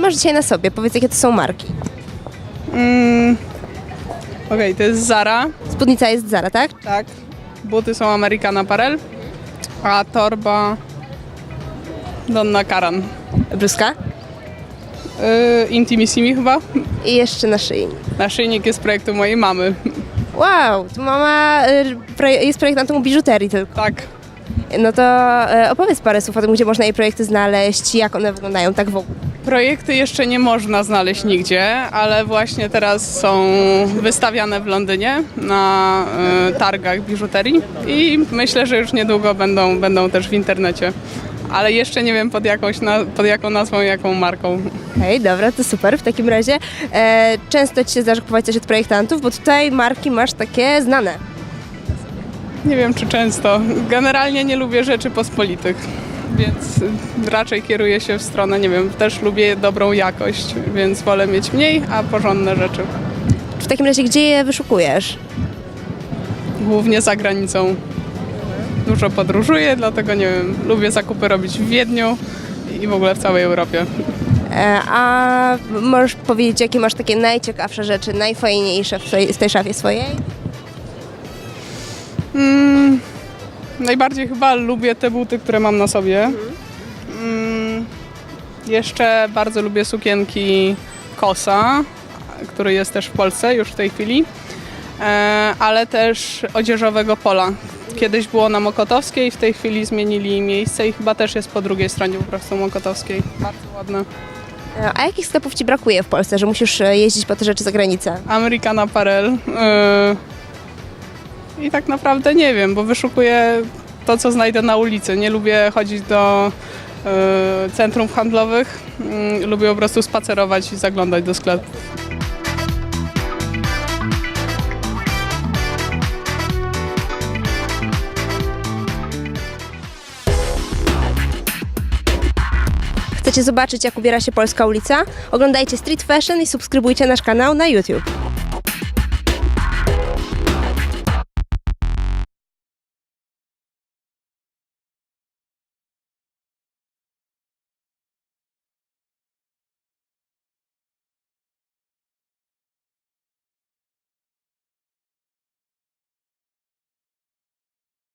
masz dzisiaj na sobie? Powiedz, jakie to są marki. Mm, Okej, to jest Zara, Spódnica jest Zara, tak? tak. Buty są American Apparel, a torba Donna Karan. Bluzka. Yy, Intimissimi chyba. I jeszcze naszyjnik. Naszyjnik jest projektu mojej mamy. Wow, tu mama y, proje- jest projektantą biżuterii tylko. Tak. No to e, opowiedz parę słów o tym, gdzie można jej projekty znaleźć, jak one wyglądają tak w ogóle. Projekty jeszcze nie można znaleźć nigdzie, ale właśnie teraz są wystawiane w Londynie na y, targach biżuterii i myślę, że już niedługo będą, będą też w internecie. Ale jeszcze nie wiem pod, jakąś pod jaką nazwą, jaką marką. Hej, dobra, to super. W takim razie e, często ci się zdarza kupować coś od projektantów, bo tutaj marki masz takie znane. Nie wiem czy często. Generalnie nie lubię rzeczy pospolitych, więc raczej kieruję się w stronę, nie wiem, też lubię dobrą jakość, więc wolę mieć mniej, a porządne rzeczy. W takim razie, gdzie je wyszukujesz? Głównie za granicą. Dużo podróżuję, dlatego nie wiem, lubię zakupy robić w Wiedniu i w ogóle w całej Europie. E, a możesz powiedzieć, jakie masz takie najciekawsze rzeczy, najfajniejsze w, twojej- w tej szafie swojej? Najbardziej chyba lubię te buty, które mam na sobie. Mm, jeszcze bardzo lubię sukienki Kosa, który jest też w Polsce już w tej chwili, e, ale też odzieżowego pola. Kiedyś było na Mokotowskiej, w tej chwili zmienili miejsce i chyba też jest po drugiej stronie po prostu Mokotowskiej. Bardzo ładne. E, a jakich sklepów ci brakuje w Polsce, że musisz e, jeździć po te rzeczy za granicę? American Apparel. Yy, I tak naprawdę nie wiem, bo wyszukuję to, co znajdę na ulicy. Nie lubię chodzić do yy, centrum handlowych. Yy, lubię po prostu spacerować i zaglądać do sklepów. Chcecie zobaczyć, jak ubiera się polska ulica? Oglądajcie Street Fashion i subskrybujcie nasz kanał na YouTube.